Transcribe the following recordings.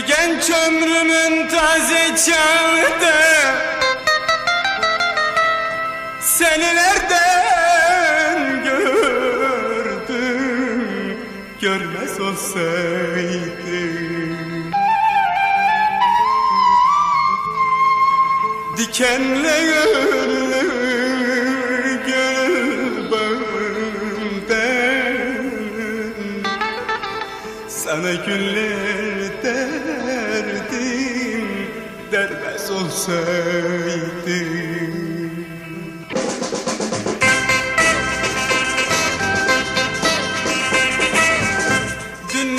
Genç ömrümün taze çağında Seni nereden gördüm Görmez olsaydım. Dikenle gönül Sana güller derdim Dermez olsaydım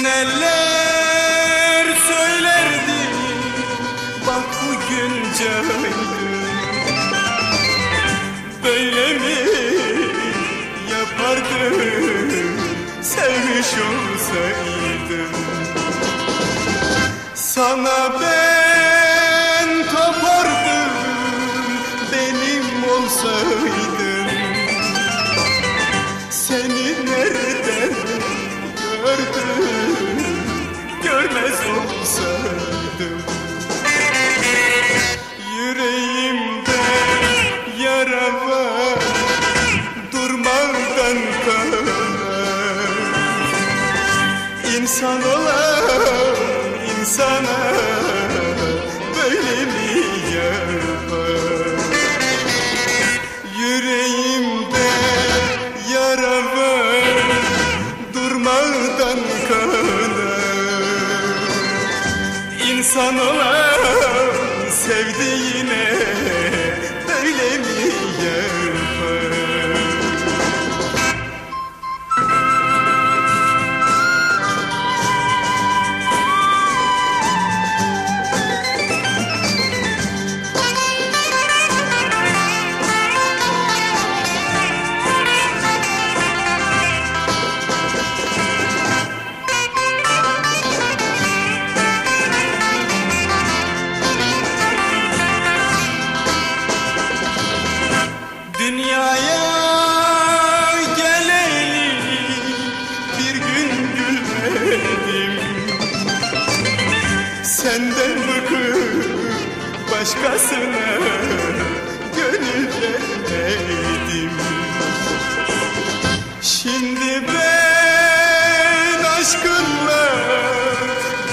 neler söylerdi Bak bugün cahildim Böyle mi yapardım Sevmiş olsaydım Sana ben İnsan olan insana Böyle mi yapar Yüreğimde yara var Durmadan kanar İnsan olan sevdiğine böyle mi yapar? Dünyaya geleli bir gün gülmedim Senden bıkıp başkasına gönül vermedim Şimdi ben aşkınla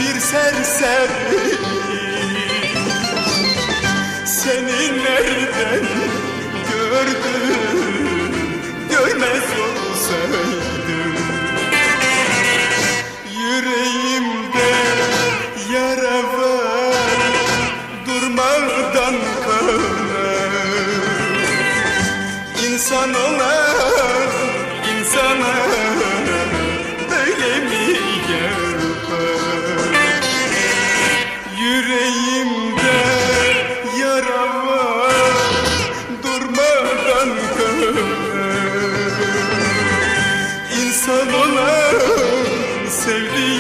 bir serseriyim gördüm Görmez olsaydım. Yüreğimde yara var Durmadan kanar İnsan olan sen ona sevdiğim